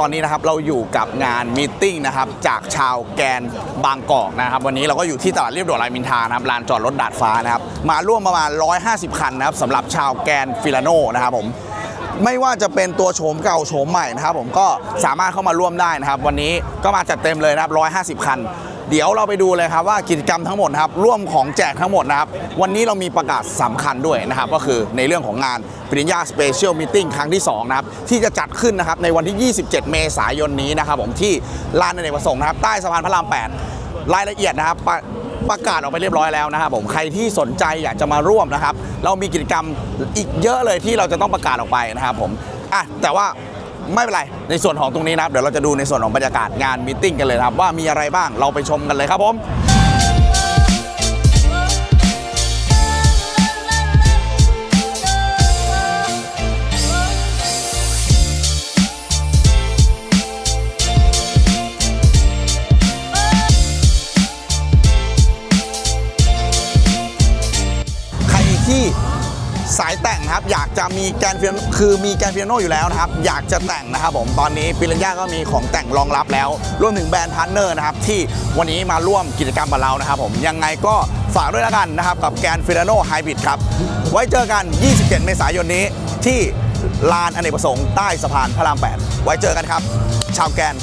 ตอนนี้นะครับเราอยู่กับงานมีติ้งนะครับจากชาวแกนบางกอกนะครับวันนี้เราก็อยู่ที่ตลาดเรียบด่วนรามอินทรานะครับลานจอดรถดาดฟ้านะครับมาร่วมประมาณ 150 คันนะครับสำหรับชาวแกนฟิลาโนนะครับผมไม่ว่าจะเป็นตัวโฉมเก่าโฉมใหม่นะครับผมก็สามารถเข้ามาร่วมได้นะครับวันนี้ก็มาจัดเต็มเลยนะครับ150 คัน เดี๋ยวเราไปดูเลยครับว่ากิจกรรมทั้งหมดครับร่วมของแจกทั้งหมดนะครับ วันนี้เรามีประกาศสำคัญด้วยนะครับ ก็คือในเรื่องของงานปริญญาสเปเชียลมิ팅ครั้งที่2นะครับที่จะจัดขึ้นนะครับในวันที่ 27 เมษายนนี้นะครับผมที่ลานอเนประสงค์นะครับใต้สะพานพระราม 8 รายละเอียดนะครับประประกาศออกไปเรียบร้อยแล้วนะครับผมใครที่สนใจอยากจะมาร่วมนะครับ เรามีกิจกรรมอีกเยอะเลยที่เราจะต้องประกาศออกไปนะครับผมอะแต่ว่า ไม่เป็นไร ในส่วนของตรงนี้นะครับ เดี๋ยวเราจะดูในส่วนของบรรยากาศงานมตติ팅กันเลยนะครับ ว่ามีอะไรบ้างเราไปชมกันเลยครับผมใครที่ สายแต่งครับอยากจะมีแกนเฟียนคือมีแกนเฟียโนอยู่แล้วนะครับ อยากจะแต่งนะครับผมตอนนี้ปิรัญญาก็มีของแต่งรองรับแล้วรวมถึงแบรนด์พาร์ทเนอร์นะครับที่วันนี้มาร่วมกิจกรรมกับเรานะครับผมยังไงก็ฝากด้วยแล้วกันนะครับกับแกนเฟิลาโนไฮบริดครับ ไว้เจอกัน 27 เมษายนนี้ที่ลานอเนกประสงค์ใต้สะพานพระราม 8 ไว้เจอกันครับ ชาวแกน